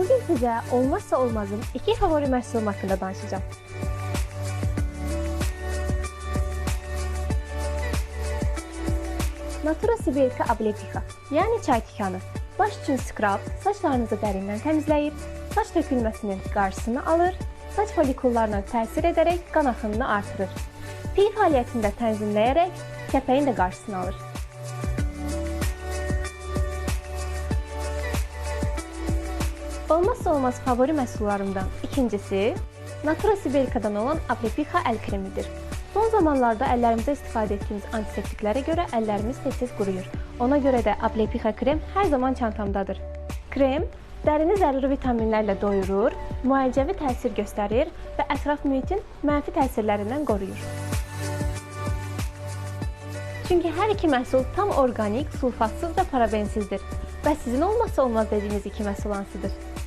Bugün sizə olmazsa olmazım iki favori məhsulum haqqında danışacağam. Natura Sibirika Ablepika, yəni çay tikanı. Baş üçün skrab, saçlarınızı dərindən təmizləyir, saç tökülməsinin qarşısını alır, saç folikullarına təsir edərək qan axınını artırır. Piy fəaliyyətində tənzimləyərək kəpəyin də qarşısını alır. Olmazsa olmaz favori məhsullarımdan ikincisi Natura Sibirikadan olan Aprepixa əl kremidir. Son zamanlarda əllərimizdə istifadə etdiyimiz antiseptiklərə görə əllərimiz tez-tez quruyur. Ona görə də Aprepixa krem hər zaman çantamdadır. Krem dərini zəruri vitaminlərlə doyurur, müalicəvi təsir göstərir və ətraf mühitin mənfi təsirlərindən qoruyur. Çünki hər iki məhsul tam orqanik, sulfatsız və parabensizdir. Və sizin olmazsa olmaz dediyiniz iki məhsul hansıdır?